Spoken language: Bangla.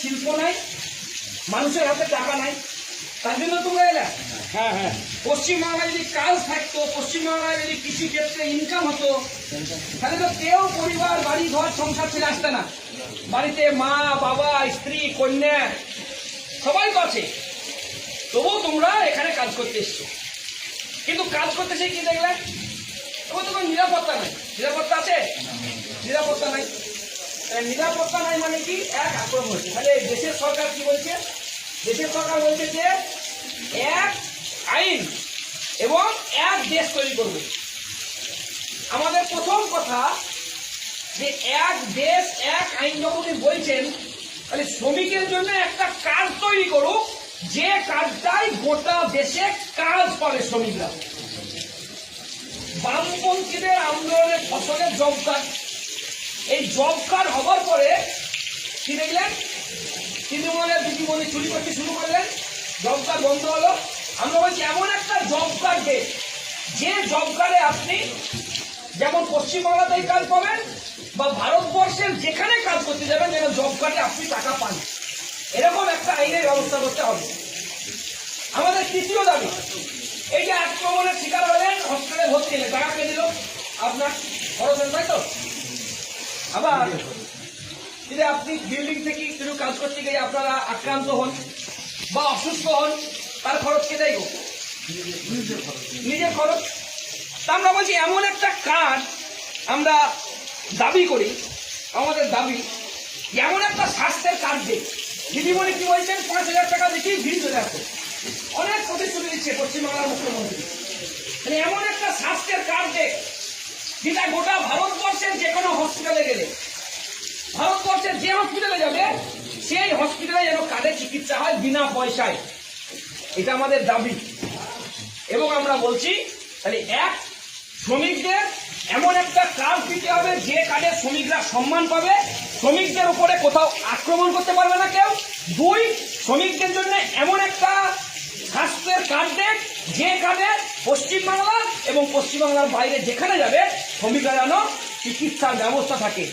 শিল্প নাই মানুষের হাতে টাকা নাই তার জন্য তোমরা এলে হ্যাঁ হ্যাঁ। পশ্চিমবাংলায় যদি কাজ থাকতো পশ্চিমবাংলায় যদি কৃষি ক্ষেত্রে ইনকাম হতো তাহলে তো কেউ পরিবার বাড়ি ঘর সংসার ছেড়ে আসতে না। বাড়িতে মা বাবা স্ত্রী কন্যা সবাই তো আছে। তবুও তোমরা এখানে কাজ করতে এসছো। কিন্তু কাজ করতে সেই কি দেখলে? তবু তোমার নিরাপত্তা নাই। নিরাপত্তা আছে? নিরাপত্তা নাই। নিরাপত্তা নাই মানে কি? এক আক্রমণ হচ্ছে তাহলে দেশের সরকার কি বলছে? দেশের সরকার বলছে যে এক আইন এবং এক দেশ তৈরি করবে। আমাদের প্রথম কথা যে এক দেশ, এক আইন যখন বলছেন, তাহলে শ্রমিকের জন্য একটা কাজ তৈরি করুক, যে কাজটাই গোটা দেশে কাজ পাবে শ্রমিকরা। বামপন্থীদের আন্দোলনের ফসলের জব এই জব কার্ড হবার পরে কি দেখলেন? দিদিমণি চুরি করতে শুরু করলেন। জব কার্ড বন্ধ হলো। আমরা বলছি, এমন একটা জব কার্ড দে। যে জব কার্ডে আপনি যেমন পশ্চিমবাংলাতেই কাজ পাবেন বা ভারতবর্ষের যেখানে কাজ করতে যাবেন, যেন জব কার্ডে আপনি টাকা পান। এরকম একটা আইনের ব্যবস্থা করতে হবে। আমাদের তৃতীয় দাবি, এই যে আক্রমণের শিকার হলেন, হসপিটালে ভর্তি হলেন, টাকা কে দিল? আপনার খরচ তাই তো? আবার, যদি আপনি বিল্ডিং থেকে কিছু কাজ করতে গিয়ে আপনারা আক্রান্ত হন বা অসুস্থ হন, তার খরচ কে দেয় নিজের খরচ। তা আমরা বলছি, এমন একটা কাজ আমরা দাবি করি, আমাদের দাবি, এমন একটা স্বাস্থ্যের কার্ড দিই দিদিমণি কি বলছেন, পাঁচ হাজার টাকা দেখি ভিড় চলে আসে অনেক প্রতিশ্রুতি দিচ্ছে পশ্চিমবাংলার মুখ্যমন্ত্রী। মানে এমন একটা স্বাস্থ্যের কার্ড দে যেটা গোটা ভারতবর্ষের যে কোনো হসপিটালে গেলে। ভারতবর্ষের যে হসপিটালে যাবে, সেই হসপিটালে যেন কার্ডে চিকিৎসা হয় বিনা পয়সায়। এটা আমাদের দাবি। এবং আমরা বলছি, তাহলে এক, শ্রমিকদের এমন একটা কার্ড দিতে হবে যে কার্ডে শ্রমিকরা সম্মান পাবে। শ্রমিকদের উপরে কোথাও আক্রমণ করতে পারবে না কেউ। দুই, শ্রমিকদের জন্য এমন একটা স্বাস্থ্যের কার্ড দেখ যে কার্ডে পশ্চিমবাংলা এবং পশ্চিমবাংলার বাইরে যেখানে যাবে শ্রমিকেরানো চিকিৎসার ব্যবস্থা থাকে।